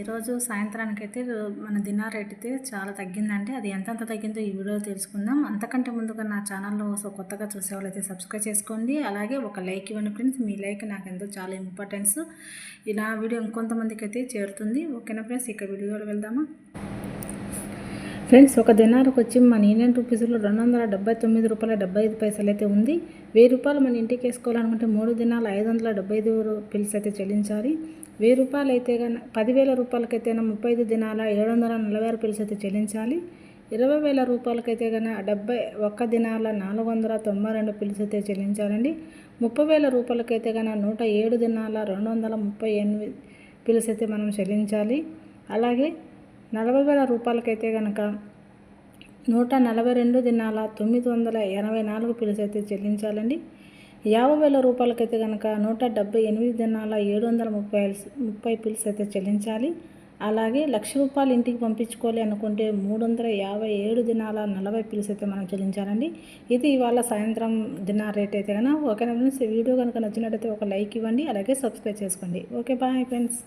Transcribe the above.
ఈరోజు సాయంత్రానికి అయితే మన దినార్ రేట్ అయితే చాలా తగ్గిందంటే అది ఎంతెంత తగ్గిందో ఈ వీడియో తెలుసుకుందాం. అంతకంటే ముందుగా నా ఛానల్లో సో కొత్తగా చూసేవాళ్ళు అయితే సబ్స్క్రైబ్ చేసుకోండి. అలాగే ఒక లైక్ ఇవ్వండి ఫ్రెండ్స్. మీ లైక్ నాకు ఎంతో చాలా ఇంపార్టెన్స్. ఇలా వీడియో ఇంకొంతమందికి అయితే చేరుతుంది. ఓకేనా ఫ్రెండ్స్? ఇక వీడియోలో వెళ్దామా? ఫ్రెండ్స్ ఒక దినారకు వచ్చి మన ఇండియన్ రూపీస్లో రెండు వందల డెబ్బై తొమ్మిది రూపాయల డెబ్బై ఐదు పైసలు అయితే ఉంది. వెయ్యి రూపాయలు మన ఇంటికి వేసుకోవాలనుకుంటే మూడు దినాలు ఐదు వందల డెబ్బై ఐదు పిల్స్ అయితే చెల్లించాలి. వెయ్యి రూపాయలు అయితే కానీ పదివేల రూపాయలకైతే ముప్పై ఐదు దినాల ఏడు వందల నలభై ఆరు పిల్స్ అయితే చెల్లించాలి. ఇరవై వేల రూపాయలకైతే కానీ డెబ్బై ఒక్క దినాల నాలుగు వందల తొంభై రెండు పిల్స్ అయితే చెల్లించాలండి. ముప్పై వేల రూపాయలకైతే కానీ నూట ఏడు దినాల రెండు వందల ముప్పై ఎనిమిది పిల్స్ అయితే మనం చెల్లించాలి. అలాగే నలభై వేల రూపాయలకైతే కనుక నూట నలభై రెండు దినాల తొమ్మిది వందల ఎనభై నాలుగు పిలుసు అయితే చెల్లించాలండి. యాభై వేల రూపాయలకైతే కనుక నూట డెబ్బై ఎనిమిది దినాల ఏడు వందల ముప్పై ముప్పై పిల్స్ అయితే చెల్లించాలి. అలాగే లక్ష రూపాయలు ఇంటికి పంపించుకోవాలి అనుకుంటే మూడు వందల యాభై ఏడు దినాల నలభై పిల్స్ అయితే మనం చెల్లించాలండి. ఇది ఇవాళ సాయంత్రం దినాల రేట్ అయితే కనుక ఓకే ఫ్రెండ్స్? వీడియో కనుక నచ్చినట్టయితే ఒక లైక్ ఇవ్వండి అలాగే సబ్స్క్రైబ్ చేసుకోండి. Okay bye friends.